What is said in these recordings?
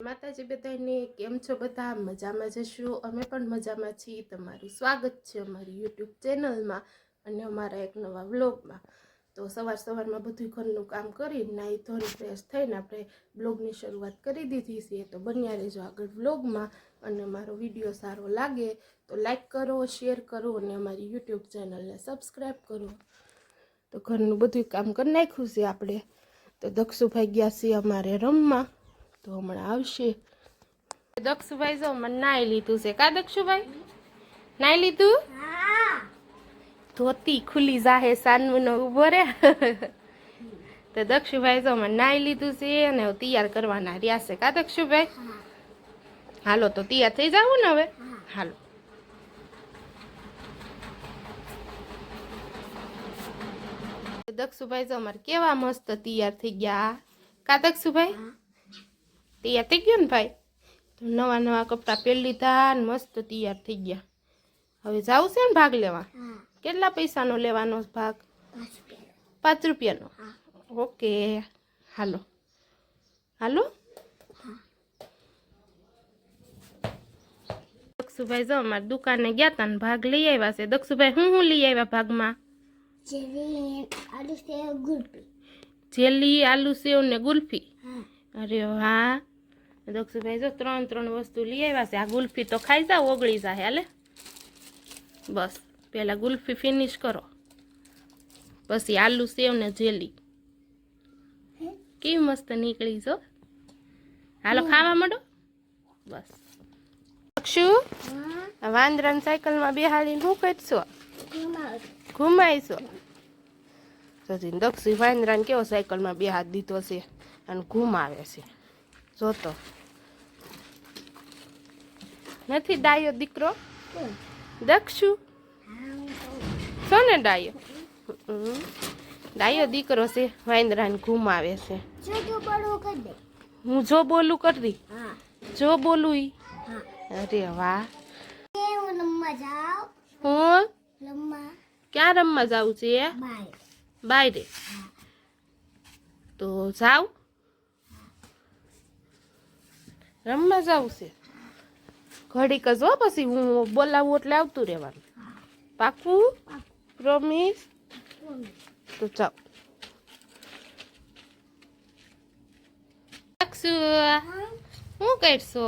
માતાજી બધાને કેમ છો? બધા મજામાં જશું? અમે પણ મજામાં છીએ. તમારું સ્વાગત છે અમારી યુટ્યુબ ચેનલમાં અને અમારા એક નવા વ્લોગમાં. તો સવાર સવારમાં બધું ઘરનું કામ કરી નાહી ધોઈ ફ્રેશ થઈને આપણે બ્લોગની શરૂઆત કરી દીધી છે. તો બન્યા રહેજો આગળ વ્લોગમાં અને મારો વીડિયો સારો લાગે તો લાઈક કરો, શેર કરો અને અમારી યુટ્યુબ ચેનલને સબસ્ક્રાઈબ કરો. તો ઘરનું બધું કામ કરી નાખ્યું છે આપણે. તો દક્ષુભાઈ ગયા છીએ અમારે રમવા. તો હમણાં આવશે. દક્ષુભાઈ જો મને નાઈ લીધું છે. કા દક્ષુભાઈ? નાઈ લીધું? ધોતી ખુલી જાહે સાનમુનો ઊભો રે તો દક્ષુભાઈ જો મને નાઈ લીધું છે અને તૈયાર કરવાના રહ્યા છે. કા દક્ષુભાઈ? હાલો, તો તૈયાર થઈ જાવ ને હવે? હાલો. દક્ષુભાઈ જો અમારે કેવા મસ્ત તૈયાર થઈ ગયા. કા તૈયાર થઈ ગયો ને ભાઈ? તો નવા નવા કપડાં પહેરી લીધા ને મસ્ત તૈયાર થઈ ગયા. હવે જવું છે ને ભાગ લેવા? કેટલા પૈસાનો લેવાનો ભાગ? પાંચ રૂપિયાનો. ઓકે. હાલો. હાલો. દક્ષુભાઈ જો અમારે દુકાને ગયા તા ને ભાગ લઈ આવ્યા છે. દક્ષુભાઈ હું હું લઈ આવ્યા ભાગમાં? જેવી આલુ સેવ જેલી આલુ સેવ ને ગુલ્ફી? અરે વાહ દક્ષુભાઈ જો ત્રણ ત્રણ વસ્તુ લઈ આવ્યા છે. આ ગુલ્ફી તો ખાઈ જાવ ઓગળી જાય હાલે. બસ, પહેલાં ગુલ્ફી ફિનિશ કરો. પછી આલુ સેવ ને જેલી. કેવી મસ્ત નીકળી જો. હાલો, ખાવા માંડો? બસ. હા આ વાંદરાની સાયકલમાં બેહાડીને શું કરશો? ઘુમાઈશો સચિન દક્ષી વાંદરાને કેવો સાયકલમાં બે હાથ દીધો છે? અને ઘુમાવે છે. જોતો. નથી ડાયો દીકરો? દક્ષુ? છો ને ડાયો. ડાયો દીકરો છે વાંદરાને ઘુમાવે છે. હું જો બોલું કરી હા. જો બોલું ઈ? અરે વાહ. હું? ક્યાં રમવા જાવું છે? બાય રે તો જાવ રમવા જવું છે. ઘડીક જ હો પછી હું બોલાવું એટલે આવતું રહેવાનું. પાકું પ્રોમિસ તો ચાલ. શું કરશો?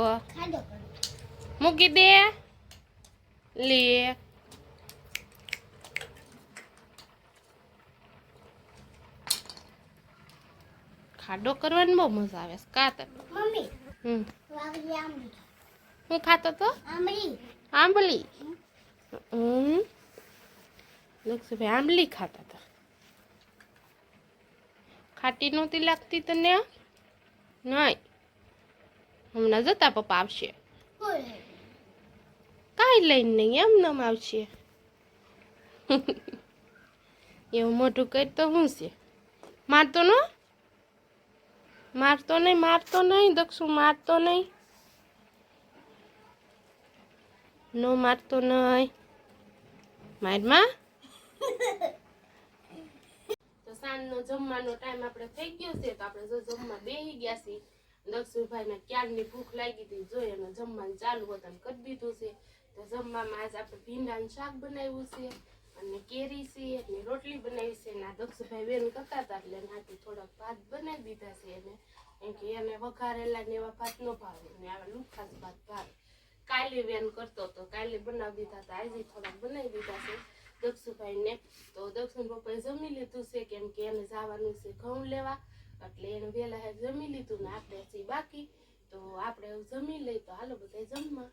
મૂકી દે. લે. ખાડો કરવાની બહુ મજા આવે કાતર મમ્મી. હમ. હું ખાતો તો? આંબલી. હમ. લક્ષભાઈ આંબલી ખાતા હતા. ખાટી નહોતી લાગતી તને? નહીં. હમણાં જતા પપ્પા આવશે. કાંઈ લઈને નહીં એમ નામ આવશે. એવું મોટું કરી તો શું છે? મારતો ન? મારતો નહીં મારતો નહીં, દક્ષુ મારતો નહીં. નો મારતો નહીં. મારમાં? તો સાંજનો જમવાનો ટાઈમ આપણે થઈ ગયો છે, તો આપણે જો જમવા બેસી ગયા છીએ. દક્ષુભાઈને ક્યારની ભૂખ લાગી હતી, જોઈ અને જમવાનું ચાલુ હતું કરી દીધું છે. તો જમવામાં આજ આપણે ભીંડાનું શાક બનાવ્યું છે. અને કેરી છે એટલે રોટલી બનાવી છે, અને આ દક્ષુભાઈ બેન કરતા હતા એટલે નાથી થોડાક ભાત બનાવી દીધા છે એને એમ કે એને વઘારેલા ને એવા ભાત ન ભાવે. ને આવા લુખાસ ભાત ભાવે. કાલે વેન કરતો હતો, કાલે બનાવી દીધા હતા, આજે થોડાક બનાવી દીધા છે દક્ષુભાઈને. તો દક્ષિણ પપ્પાએ જમી લીધું છે, કેમ કે એને જવાનું છે ઘઉં લેવા, એટલે એને વહેલા હેર જમી લીધું ને આપણે બાકી. તો આપણે જમી લઈ તો હાલો બધા જમવા.